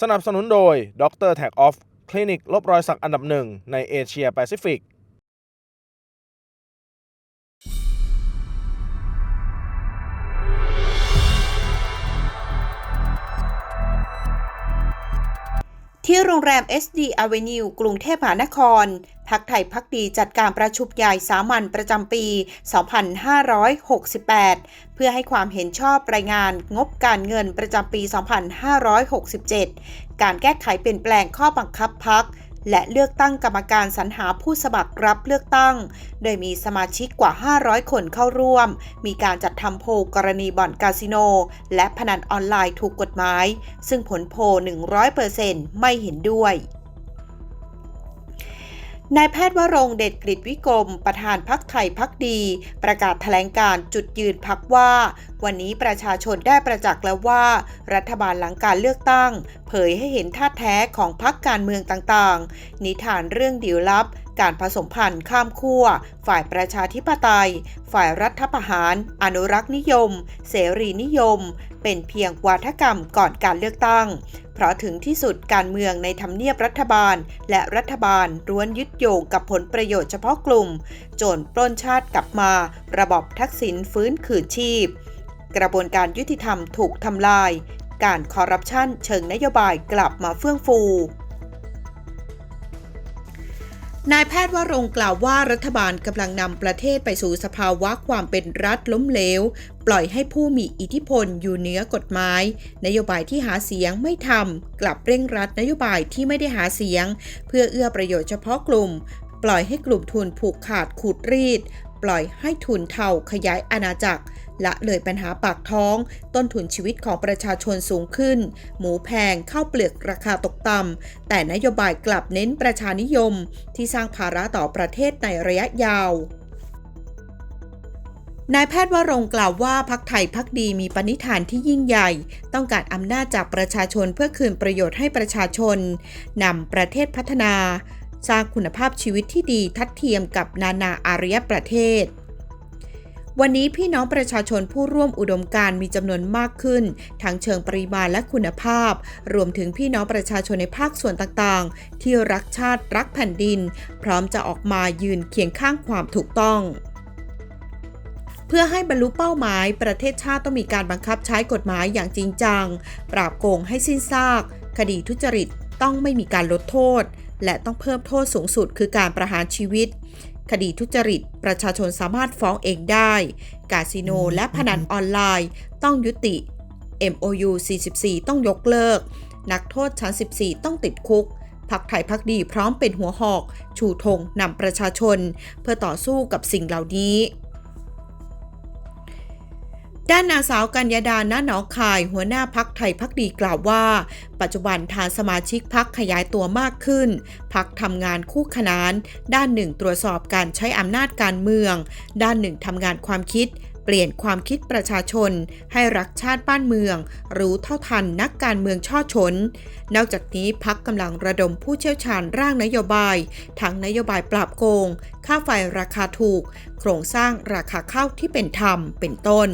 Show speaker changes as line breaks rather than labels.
สนับสนุนโดยดรแท็กออฟคลินิกลบรอยสักอันดับหนึ่งในเอเชียแปซิฟิก
ที่โรงแรม SD Avenue กรุงเทพมหานคร พักไทยพักดีจัดการประชุมใหญ่สามัญประจำปี 2568 เพื่อให้ความเห็นชอบรายงานงบการเงินประจำปี 2567 การแก้ไขเปลี่ยนแปลงข้อบังคับพักและเลือกตั้งกรรมการสรรหาผู้สมัครรับเลือกตั้ง โดยมีสมาชิกกว่า 500 คนเข้าร่วม มีการจัดทำโพลกรณีบ่อนคาสิโน และพนันออนไลน์ถูกกฎหมาย ซึ่งผลโพล100%ไม่เห็นด้วย นายแพทย์วรงเดชกฤษวิกรม ประธานพักไทยพักดี ประกาศแถลงการจุดยืนพักว่า วันนี้ประชาชนได้ประจักษ์แล้วว่า รัฐบาลหลังการเลือกตั้ง เผยให้เห็นท่าแท้ของพักการเมืองต่างๆ นิทานเรื่องดีลลับ การผสมพันธ์ข้ามขั้ว ฝ่ายประชาธิปไตย ฝ่ายรัฐประหาร อนุรักษ์นิยม เสรีนิยม เป็นเพียงวาทกรรมก่อนการเลือกตั้ง เพราะถึงที่สุดการเมืองในทำเนียบรัฐบาล และรัฐบาลร้วนยึดโยงกับผลประโยชน์เฉพาะกลุ่ม โจรปล้นชาติกลับมา ระบอบทักษิณฟื้นคืนชีพ กระบวนการยุติธรรมถูกทำลาย การคอร์รัปชันเชิงนโยบายกลับมาเฟื่องฟู นายแพทย์วรงกล่าวว่ารัฐบาลกำลังนำประเทศไปสู่สภาวะความเป็นรัฐล้มเหลว ปล่อยให้ผู้มีอิทธิพลอยู่เหนือกฎหมาย นโยบายที่หาเสียงไม่ทำกลับเร่งรัดนโยบายที่ไม่ได้หาเสียง เพื่อเอื้อประโยชน์เฉพาะกลุ่ม ปล่อยให้กลุ่มทุนผูกขาดขูดรีด ปล่อยให้ทุนเทาขยายอาณาจักรละเลยปัญหาปากท้อง ต้นทุนชีวิตของประชาชนสูงขึ้น หมูแพงข้าวเปลือกราคาตกต่ำแต่นโยบายกลับเน้นประชานิยม ที่สร้างภาระต่อประเทศในระยะยาวนายแพทย์วรงกล่าวว่าพักไทยพักดีมีปณิธานที่ยิ่งใหญ่ ต้องการอำนาจจากประชาชนเพื่อคืนประโยชน์ให้ประชาชนนำประเทศพัฒนา สร้างคุณภาพชีวิตที่ดีทัดเทียมกับนานาอารยประเทศ วันนี้พี่น้องประชาชนผู้ร่วมอุดมการมีจำนวนมากขึ้น ทั้งเชิงปริมาณและคุณภาพ รวมถึงพี่น้องประชาชนในภาคส่วนต่างๆ ที่รักชาติรักแผ่นดิน พร้อมจะออกมายืนเคียงข้างความถูกต้องเพื่อให้บรรลุเป้าหมาย ประเทศชาติต้องมีการบังคับใช้กฎหมายอย่างจริงจัง ปราบโกงให้สิ้นซาก คดีทุจริต ต้องไม่มีการลดโทษ และต้องเพิ่มโทษสูงสุดคือการประหารชีวิต คดีทุจริต ประชาชนสามารถฟ้องเองได้ กาสิโนและพนันออนไลน์ ต้องยุติ MOU 44 ต้องยกเลิก นักโทษชั้น 14 ต้องติดคุกพักไทยพักดีพร้อมเป็นหัวหอก ชูธงนำประชาชน เพื่อต่อสู้กับสิ่งเหล่านี้ ด้านนางสาวกัญญาดาณหนองคาย หัวหน้าพักไทยพักดีกล่าวว่า ปัจจุบันฐานสมาชิกพักขยายตัวมากขึ้น พักทำงานคู่ขนาน ด้านหนึ่งตรวจสอบการใช้อำนาจการเมือง ด้านหนึ่งทำงานความคิด เปลี่ยนความคิดประชาชน ให้รักชาติบ้านเมือง รู้เท่าทันนักการเมืองช่อชน นอกจากนี้พักกำลังระดมผู้เชี่ยวชาญร่างนโยบาย ทั้งนโยบายปราบโกง ค่าไฟราคาถูก โครงสร้างราคาข้าวที่เป็นธรรม เป็นต้น